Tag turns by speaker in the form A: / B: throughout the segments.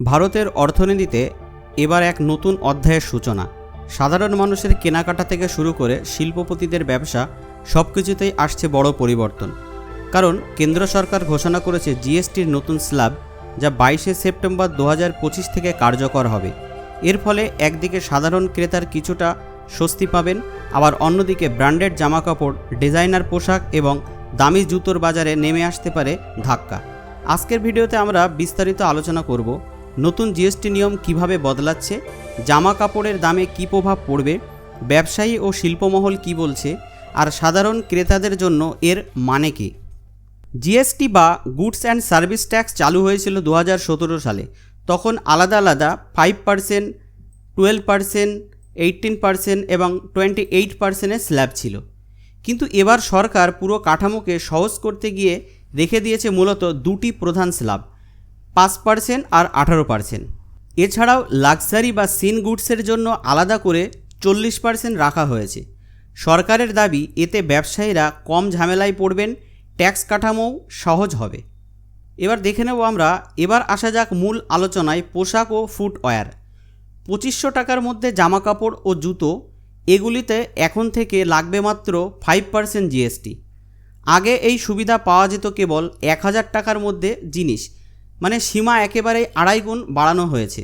A: ভারতের অর্থনীতিতে এবার এক নতুন অধ্যায়ের সূচনা। সাধারণ মানুষের কেনাকাটা থেকে শুরু করে শিল্পপতিদের ব্যবসা সব কিছুতেই আসছে বড় পরিবর্তন। কারণ কেন্দ্র সরকার ঘোষণা করেছে জিএসটির নতুন স্ল্যাব যা বাইশে সেপ্টেম্বর দু থেকে কার্যকর হবে। এর ফলে একদিকে সাধারণ ক্রেতার কিছুটা স্বস্তি পাবেন, আবার অন্যদিকে ব্র্যান্ডেড জামাকাপড়, ডিজাইনার পোশাক এবং দামি জুতোর বাজারে নেমে আসতে পারে ধাক্কা। আজকের ভিডিওতে আমরা বিস্তারিত আলোচনা করব নতুন জিএসটি নিয়ম কীভাবে বদলাচ্ছে? জামা কাপড়ের দামে কী প্রভাব পড়বে? ব্যবসায়ী ও শিল্পমহল কি বলছে? আর সাধারণ ক্রেতাদের জন্য এর মানে কী? জিএসটি বা গুডস অ্যান্ড সার্ভিস ট্যাক্স চালু হয়েছিল দু হাজার সতেরো সালে। তখন আলাদা আলাদা five percent, twelve percent, eighteen percent এবং টোয়েন্টি এইট পার্সেন্টের স্ল্যাব ছিল। কিন্তু এবার সরকার পুরো কাঠামোকে সহজ করতে গিয়ে রেখে দিয়েছে মূলত দুটি প্রধান স্ল্যাব। পাঁচ পার্সেন্ট আর আঠারো পার্সেন্ট এছাড়াও লাক্সারি বা সিন গুডসের জন্য আলাদা করে চল্লিশ পার্সেন্ট রাখা হয়েছে। সরকারের দাবি, এতে ব্যবসায়ীরা কম ঝামেলায় পড়বেন, ট্যাক্স কাঠামোও সহজ হবে। এবার দেখে নেব আমরা, এবার আসা যাক মূল আলোচনায় পোশাক ও ফুটওয়্যার। পঁচিশশো টাকার মধ্যে জামা কাপড় ও জুতো, এগুলিতে এখন থেকে লাগবে মাত্র ফাইভ পার্সেন্ট জিএসটি আগে এই সুবিধা পাওয়া যেত কেবল এক হাজার টাকার মধ্যে জিনিস মানে সীমা একেবারে আড়াই গুণ বাড়ানো হয়েছে।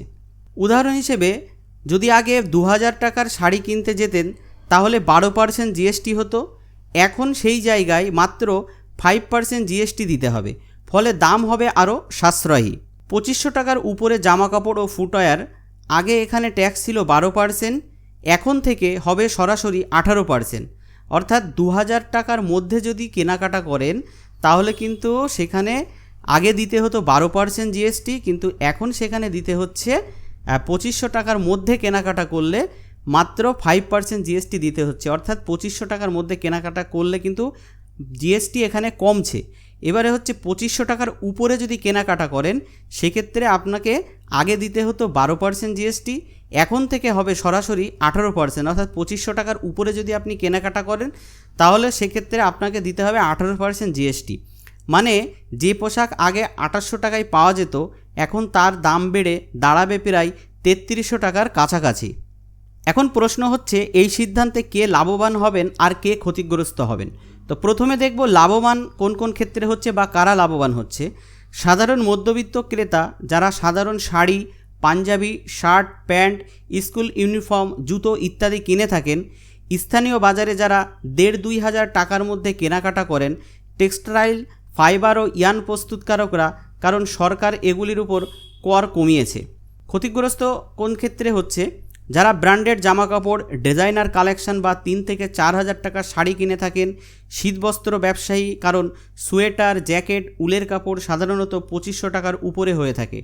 A: উদাহরণ হিসেবে, যদি আগে দু হাজার টাকার শাড়ি কিনতে যেতেন, তাহলে বারো পার্সেন্ট জিএসটি হতো। এখন সেই জায়গায় মাত্র ফাইভ পার্সেন্ট জিএসটি দিতে হবে। ফলে দাম হবে আরও সাশ্রয়ী। পঁচিশশো টাকার উপরে জামা কাপড় ও ফুটওয়্যার, আগে এখানে ট্যাক্স ছিল বারো পার্সেন্ট, এখন থেকে হবে সরাসরি আঠারো পার্সেন্ট। অর্থাৎ দু হাজার টাকার মধ্যে যদি কেনাকাটা করেন, তাহলে কিন্তু সেখানে আগে দিতে হতো বারো পার্সেন্ট জিএসটি কিন্তু এখন সেখানে দিতে হচ্ছে পঁচিশশো টাকার মধ্যে কেনাকাটা করলে মাত্র ফাইভ পার্সেন্ট জিএসটি দিতে হচ্ছে। অর্থাৎ পঁচিশশো টাকার মধ্যে কেনাকাটা করলে কিন্তু জিএসটি এখানে কমছে। এবারে হচ্ছে পঁচিশশো টাকার উপরে যদি কেনাকাটা করেন, সেক্ষেত্রে আপনাকে আগে দিতে হতো বারো পার্সেন্ট জিএসটি এখন থেকে হবে সরাসরি আঠারো পার্সেন্ট অর্থাৎ পঁচিশশো টাকার উপরে যদি আপনি কেনাকাটা করেন, তাহলে সেক্ষেত্রে আপনাকে দিতে হবে আঠারো পার্সেন্ট জিএসটি মানে যে পোশাক আগে আঠাশশো টাকায় পাওয়া যেত, এখন তার দাম বেড়ে দাঁড়াবে প্রায় তেত্রিশশো টাকার কাছাকাছি। এখন প্রশ্ন হচ্ছে, এই সিদ্ধান্তে কে লাভবান হবেন আর কে ক্ষতিগ্রস্ত হবেন? তো প্রথমে দেখব লাভবান কোন কোন ক্ষেত্রে হচ্ছে বা কারা লাভবান হচ্ছে। সাধারণ মধ্যবিত্ত ক্রেতা যারা সাধারণ sari, panjabi, shirt, pant, school uniform, জুতো ইত্যাদি কিনে থাকেন, স্থানীয় বাজারে যারা দেড় দুই হাজার টাকার মধ্যে কেনাকাটা করেন, টেক্সটাইল ফাইবার ও ইয়ান প্রস্তুতকারকরা, কারণ সরকার এগুলির উপর কর কমিয়েছে। ক্ষতিগ্রস্ত কোন ক্ষেত্রে হচ্ছে? যারা ব্র্যান্ডেড জামাকাপড়, ডিজাইনার কালেকশন বা তিন থেকে চার হাজার টাকার শাড়ি কিনে থাকেন, শীতবস্ত্র ব্যবসায়ী, কারণ সোয়েটার, জ্যাকেট, উলের কাপড় সাধারণত পঁচিশশো টাকার উপরে হয়ে থাকে।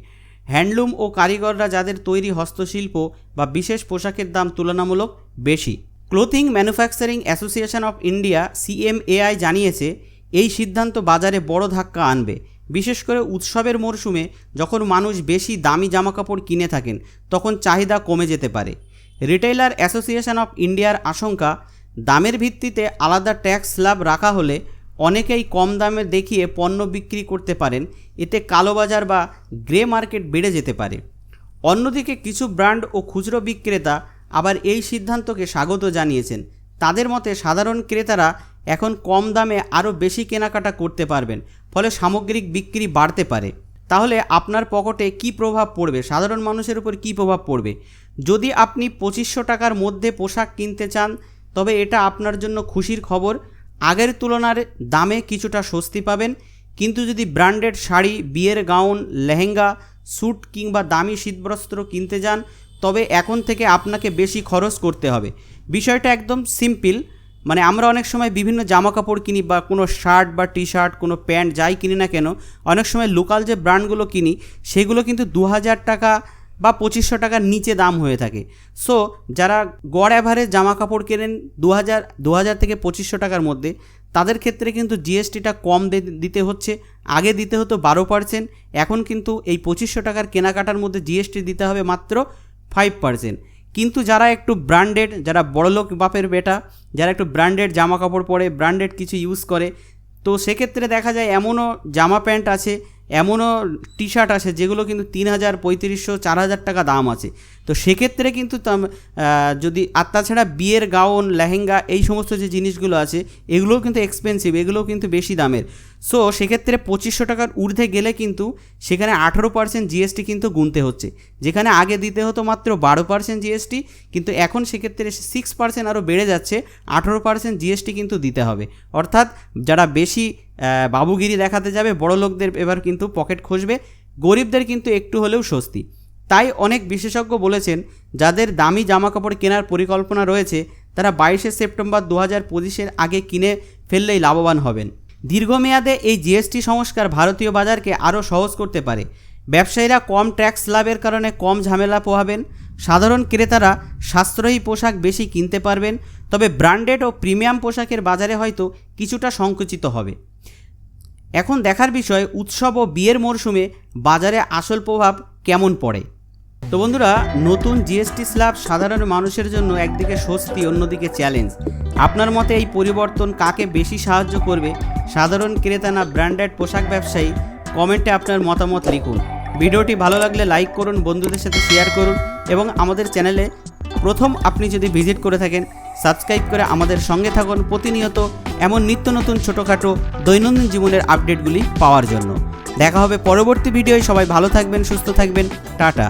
A: হ্যান্ডলুম ও কারিগররা যাদের তৈরি হস্তশিল্প বা বিশেষ পোশাকের দাম তুলনামূলক বেশি। Clothing manufacturing association of India, CMAI, জানিয়েছে এই সিদ্ধান্ত বাজারে বড় ধাক্কা আনবে। বিশেষ করে উৎসবের মরশুমে যখন মানুষ বেশি দামি জামাকাপড় কিনে থাকেন, তখন চাহিদা কমে যেতে পারে। রিটেইলার অ্যাসোসিয়েশন অফ ইন্ডিয়ার আশঙ্কা, দামের ভিত্তিতে আলাদা ট্যাক্স স্ল্যাব রাখা হলে অনেকেই কম দামে দেখিয়ে পণ্য বিক্রি করতে পারেন, এতে কালোবাজার বা গ্রে মার্কেট বেড়ে যেতে পারে। অন্যদিকে কিছু ব্র্যান্ড ও খুচরো বিক্রেতা আবার এই সিদ্ধান্তকে স্বাগত জানিয়েছেন। তাদের মতে সাধারণ ক্রেতারা এখন কম দামে আরও বেশি কেনাকাটা করতে পারবেন, ফলে সামগ্রিক বিক্রি বাড়তে পারে। তাহলে আপনার পকেটে কি প্রভাব পড়বে? সাধারণ মানুষের উপর কি প্রভাব পড়বে? যদি আপনি পঁচিশশো টাকার মধ্যে পোশাক কিনতে চান, তবে এটা আপনার জন্য খুশির খবর। আগের তুলনার দামে কিছুটা স্বস্তি পাবেন, কিন্তু যদি ব্র্যান্ডেড শাড়ি, বিয়ের গাউন, লেহেঙ্গা, স্যুট কিংবা দামি শীতবস্ত্র কিনতে যান, তবে এখন থেকে আপনাকে বেশি খরচ করতে হবে। বিষয়টা একদম সিম্পল মানে আমরা অনেক সময় বিভিন্ন জামা কাপড় কিনি বা কোনো শার্ট বা টি শার্ট কোনো প্যান্ট যাই কিনি না কেন, অনেক সময় লোকাল যে ব্র্যান্ডগুলো কিনি, সেগুলো কিন্তু দু হাজার টাকা বা পঁচিশশো টাকার নিচে দাম হয়ে থাকে। সো যারা গড় অ্যাভারেজ জামা কাপড় কেনেন দু হাজার দু হাজার থেকে পঁচিশশো টাকার মধ্যে, তাদের ক্ষেত্রে কিন্তু জিএসটিটা কম দিতে হচ্ছে। আগে দিতে হতো বারো পার্সেন্ট এখন কিন্তু এই পঁচিশশো টাকার কেনাকাটার মধ্যে জিএসটি দিতে হবে মাত্র ফাইভ পার্সেন্ট কিন্তু যারা একটু ব্র্যান্ডেড যারা বড়লোক বাপের বেটা, যারা একটু ব্র্যান্ডেড জামা কাপড় পরে ব্র্যান্ডেড কিছু ইউজ করে, তো সেক্ষেত্রে দেখা যায় এমনও জামা প্যান্ট আছে এমনও টি শার্ট আছে যেগুলো কিন্তু তিন হাজার, পঁয়ত্রিশশো, চার হাজার টাকা দাম আছে। তো সেক্ষেত্রে কিন্তু যদি, আর তাছাড়া বিয়ের গাউন, লেহেঙ্গা এই সমস্ত যে জিনিসগুলো আছে, এগুলোও কিন্তু এক্সপেন্সিভ এগুলোও কিন্তু বেশি দামের। সো সেক্ষেত্রে পঁচিশশো টাকার ঊর্ধ্বে গেলে কিন্তু সেখানে আঠারো পার্সেন্ট জিএসটি কিন্তু গুনতে হচ্ছে। যেখানে আগে দিতে হতো মাত্র বারো পার্সেন্ট জিএসটি কিন্তু এখন সেক্ষেত্রে সিক্স পার্সেন্ট আরও বেড়ে যাচ্ছে, আঠারো পার্সেন্ট জিএসটি কিন্তু দিতে হবে। অর্থাৎ যারা বেশি বাবুগিরি দেখাতে যাবে, বড় লোকদের এবার কিন্তু পকেট খসবে গরিবদের কিন্তু একটু হলেও স্বস্তি। তাই অনেক বিশেষজ্ঞ বলেছেন, যাদের দামি জামা কাপড় কেনার পরিকল্পনা রয়েছে, তারা বাইশে সেপ্টেম্বর দু হাজার পঁচিশের আগে কিনে ফেললেই লাভবান হবেন। দীর্ঘমেয়াদে এই জিএসটি সংস্কার ভারতীয় বাজারকে আরও সহজ করতে পারে। ব্যবসায়ীরা কম ট্যাক্স লাভের কারণে কম ঝামেলা পোহাবেন। সাধারণ ক্রেতারা সাশ্রয়ী পোশাক বেশি কিনতে পারবেন, তবে ব্র্যান্ডেড ও প্রিমিয়াম পোশাকের বাজারে হয়তো কিছুটা সংকুচিত হবে। এখন দেখার বিষয়, উৎসব ও বিয়ের মরশুমে বাজারে আসল প্রভাব কেমন পড়ে? তো বন্ধুরা, নতুন জিএসটি স্ল্যাব সাধারণ মানুষের জন্য একদিকে স্বস্তি, অন্যদিকে চ্যালেঞ্জ। আপনার মতে এই পরিবর্তন কাকে বেশি সাহায্য করবে? সাধারণ ক্রেতা না ব্র্যান্ডেড পোশাক ব্যবসায়ী? কমেন্টে আপনার মতামত লিখুন। ভিডিওটি ভালো লাগলে লাইক করুন, বন্ধুদের সাথে শেয়ার করুন এবং আমাদের চ্যানেলে প্রথম আপনি যদি ভিজিট করে থাকেন সাবস্ক্রাইব করে আমাদের সঙ্গে থাকুন প্রতিনিয়ত এমন নিত্য নতুন ছোটোখাটো দৈনন্দিন জীবনের আপডেটগুলি পাওয়ার জন্য। দেখা হবে পরবর্তী ভিডিওয়। সবাই ভালো থাকবেন, সুস্থ থাকবেন। টাটা।